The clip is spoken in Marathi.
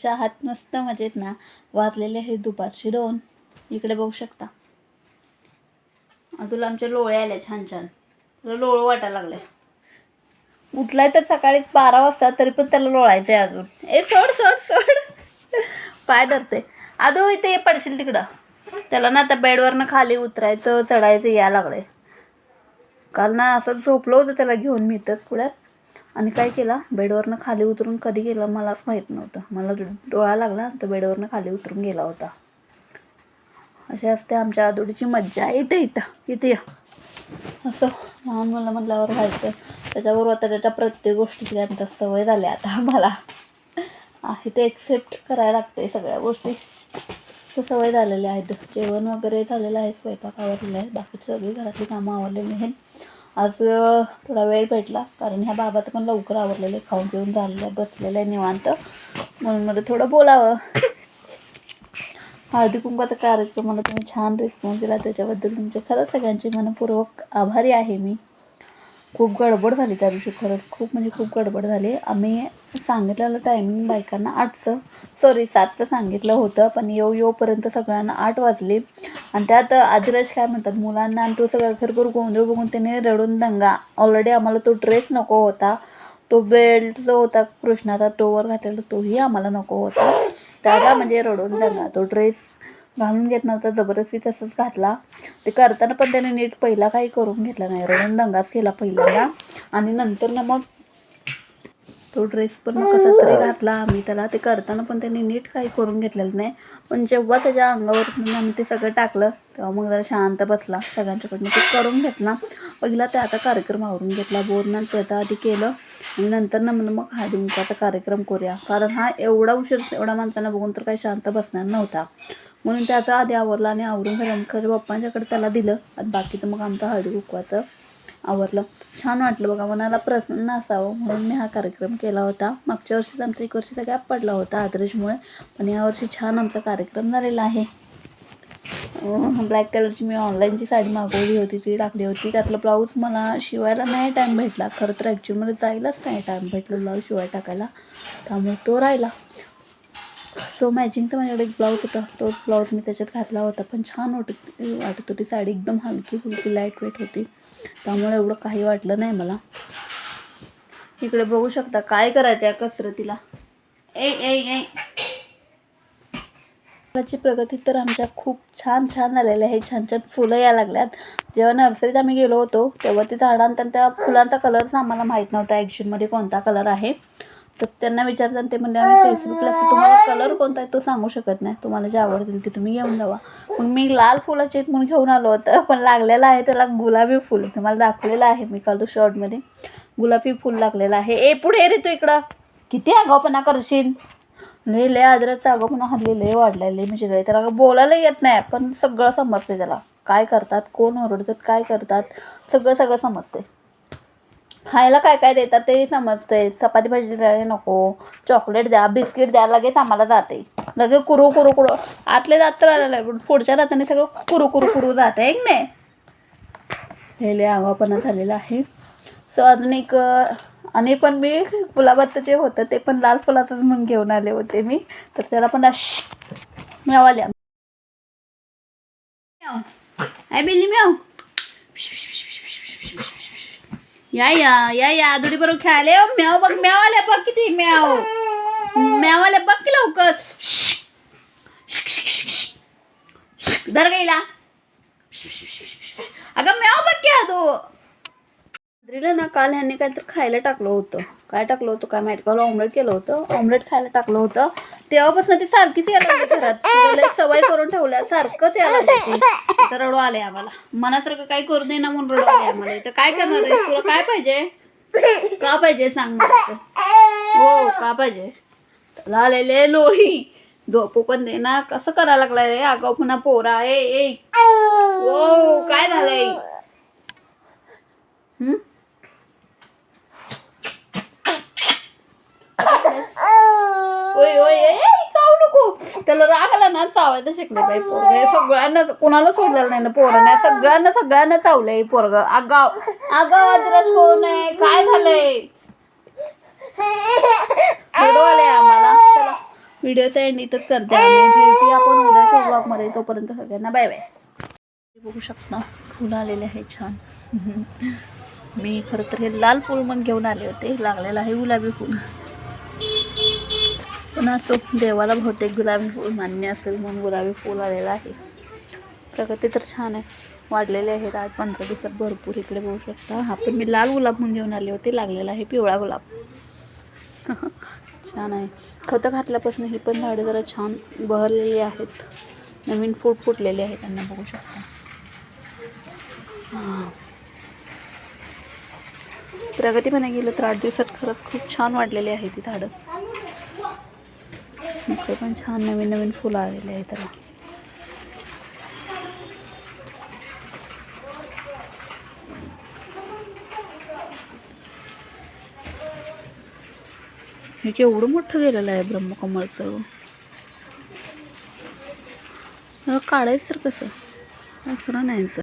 कशा आहात मस्त मजेत ना. वाजलेले आहे दुपारचे दोन. इकडे बघू शकता. तुला आमच्या लोळे आले छान छान. तुला लोळं वाटायला लागले उठलाय तर सकाळी बारा वाजता तरी पण त्याला लोळायचं आहे अजून. ए सोड सोड सोड. पाय धरते. अदो इथे ये पडशील तिकडं. त्याला ना आता बेडवरनं खाली उतरायचं चढायचं या लागलंय. काल ना असं झोपलं होतं त्याला घेऊन मी इथंच पुढ्यात. आणि काय केला? बेडवरनं खाली उतरून कधी गेलं मलाच माहीत नव्हतं. मला डोळा लागला तो बेडवरनं खाली उतरून गेला होता. अशी असते आमच्या आदोडीची मज्जा. येते इथं इथे या. असं लहान मुलं म्हटल्यावर व्हायचं. त्याच्याबरोबर आता त्याच्या प्रत्येक गोष्टीची आमच्या सवय झाली आता आम्हाला. आहे ते एक्सेप्ट करायला लागते सगळ्या गोष्टी. तर सवय झालेल्या आहेत. जेवण वगैरे झालेलं आहे स्वयंपाक आवडलेला आहे. बाकीची सगळी घरातली कामं आवडलेली आहेत. आज थोडा वेळ भेटला. कारण ह्या बाबाचं पण लवकर आवरलेलं आहे. खाऊन पिऊन झालेलं आहे. बसलेलं आहे निवांत. म्हणून मला थोडं बोलावं. हळदी कुंकाचा कार्यक्रमाला तुम्ही छान रिस्पॉन्स दिला. त्याच्याबद्दल तुमचे खरंच सगळ्यांचे मनपूर्वक आभारी आहे मी. खूप गडबड झाली त्या दिवशी खरंच. खूप म्हणजे खूप गडबड झाली. आम्ही सांगितलेलं टायमिंग बायकांना आठचं सॉरी सातचं सांगितलं होतं पण येऊ येऊपर्यंत सगळ्यांना आठ वाजले. आणि त्यात आदिराज काय म्हणतात मुलांना आणि तो सगळ्या घरभर गोंधळ बघून त्याने रडून दंगा. ऑलरेडी आम्हाला तो ड्रेस नको होता. तो बेल्ट जो होता कृष्णाचा तोवर घातलेला तोही आम्हाला नको होता. त्याला म्हणजे रडून दंगा. तो ड्रेस घालून घेत नव्हता जबरदस्ती तसंच घातला. ते करताना पण त्याने नीट पहिला काही करून घेतला नाही. रडून दंगाच केला पहिल्यांदा. आणि नंतर ना मग तो ड्रेस पण मग कसा तरी घातला आम्ही त्याला. ते करताना पण त्यांनी नीट काही करून घेतलेलं नाही. पण जेव्हा त्याच्या अंगावर आम्ही ते सगळं टाकलं तेव्हा मग जरा शांत बसला. सगळ्यांच्याकडनं ते करून घेतला. पहिला ते आता कार्यक्रम आवरून घेतला. बोलणं त्याचा आधी केलं. आणि नंतर ना म्हणून मग हळदी कुंकवाचा कार्यक्रम करूया. कारण हा एवढा उशीर एवढ्या माणसांना बघून तर काही शांत बसणार नव्हता. म्हणून त्याचा आधी आवरला आणि आवरून झाल्यानंतर पप्पांच्याकडे त्याला दिलं. आणि बाकीचं मग आमचं हळदी कुंकवाचं आवरलं. छान वाटलं बघा मनाला प्रसन्न असावं म्हणून मी हा कार्यक्रम केला होता. मागच्या वर्षीच आमचा एक वर्षीचा गॅप पडला होता आदर्शमुळे पण यावर्षी छान आमचा कार्यक्रम झालेला आहे. ब्लॅक कलरची मी ऑनलाईनची साडी मागवली होती ती टाकली होती. त्यातलं ब्लाऊज मला शिवायला नाही टाईम भेटला. खरं तर ॲक्च्युअलमध्ये जायलाच नाही टाईम भेटला ब्लाऊज शिवाय टाकायला. त्यामुळे तो राहिला. सो मॅचिंगचा माझ्याकडे एक ब्लाऊज होता. तोच ब्लाऊज मी त्याच्यात घातला होता. पण छान वाटत वाटत होती साडी. एकदम हलकी फुलकी लाइट वेट होती. त्यामुळे एवढं काही वाटलं नाही मला. इकडे बघू शकता काय करायचं या कसरतीला? ए ए ए. फुलाची प्रगती तर आमच्या खूप छान छान झालेल्या आहे. छान छान फुलं यायला लागल्यात. जेव्हा नर्सरीत आम्ही गेलो होतो तेव्हा ती झाडांत त्या फुलांचा कलरच आम्हाला माहीत नव्हता. ॲक्च्युअलमध्ये कोणता कलर आहे? तर त्यांना विचारताना ते म्हणजे आम्ही फेसबुकला तुम्हाला कलर कोणता आहे तो सांगू शकत नाही. तुम्हाला जे आवडतील ते तुम्ही घेऊन जावा. मग मी लाल फुलाचे आहेत म्हणून घेऊन आलो होतं पण लागलेलं आहे त्याला गुलाबी फुल. तुम्हाला दाखवलेलं आहे मी काल शॉर्टमध्ये गुलाबी फुल लागलेलं आहे. ए पुढे रे तू इकडं. किती आगावपणा करशील. लय लय आदराचा आगावपणा हल्ली लय वाढलेले म्हणजे लय त्याला बोलायला येत नाही पण सगळं समजते त्याला. काय करतात कोण ओरडतात काय करतात सगळं सगळं समजते खायला काय काय देतात ते समजते. चपाती भाजी द्यायला नको चॉकलेट द्या बिस्किट द्या लगेच आम्हाला जाते. लगेच कुरू कुरू कुरू. आतले जात तर आलेलं आहे पण पुढच्या जाताना सगळं कुरू कुरू कुरू जाते आहे की नाही? हे लय आगावपणा झालेला आहे. सो अजून एक आणि पण मी गुलाबाचं जे होतं ते पण लाल फुलाचंच म्हणून घेऊन आले होते मी. तर त्याला पण अश मिळाल्या आय बिल्ली म्याव या या या या. आदुरी बरोबर खेळाले म्याव बघ म्याव आले बघ किती म्याव. म्याव आले बघ की लवकर. दर गेला अगं म्याव बघ की तू. आदरीला ना काल ह्यांनी काहीतरी खायला टाकलं होतं. काय टाकलं होतं काय माहिती? काल ऑमलेट केलं होतं. ऑमलेट खायला टाकलं होतं. तेव्हापासून ती सारखीच यायला लागली घरात. सवय करून ठेवल्या. सारखंच यायला लागली तर रडू आले आम्हाला. मनासारखं काही करू दे ना म्हणून रडू आले आम्हाला. तर काय करणार आहे? तुला काय पाहिजे? का पाहिजे सांग मला हो का पाहिजे? त्याला आलेले लोळी. झोपू पण दे ना. कसं करायला लागलाय रे? अगाऊ पुन्हा पोरा ए ए. ओ काय झालंय? हम्म? ओय ओय चावू नको. त्याला राग आला ना चावायचं शिकले बाई पोरग. हे सगळ्यांना कोणाला सोडलेलं नाही ना पोरांना नाही सगळ्यांना सगळ्यांना चावलंय पोरग. आगाव आगाव आदिराज कोण आहे? काय झालंय? रडू आले आम्हाला. चला व्हिडिओचा एंड इथंच करते आम्ही. भेटूया आपण उद्याच्या ब्लॉगमध्ये. तोपर्यंत सगळ्यांना बाय बाय बघू शकता फुलं आलेले आहे छान. मी खरं तर हे लाल फूल म्हणून घेऊन आले होते. लागलेलं आहे गुलाबी फूल. पण असो देवाला बहुतेक गुलाबी फूल मान्य असेल म्हणून गुलाबी फूल आलेलं आहे. प्रगती तर छान आहे. वाढलेले आहेत आठ पंधरा दिवसात भरपूर इकडे बघू शकता. हा पण मी लाल गुलाब म्हणून घेऊन आले होते. लागलेला आहे पिवळा गुलाब. छान आहे. खतं घातल्यापासून ही पण झाडे जरा छान बहरलेली आहेत. नवीन फूट फुटलेले आहेत. त्यांना बघू शकता. हां. प्रगतीपणे गेलं तर आठ दिवसात खरंच खूप छान वाढलेली आहे ती झाडं. इकडे पण छान नवीन नवीन फुलं आलेली आहेत त्याला हे केवढं मोठं गेलेलं आहे ब्रह्मकमळचं. मला काढायचं सर कसं? खरं नाही. सर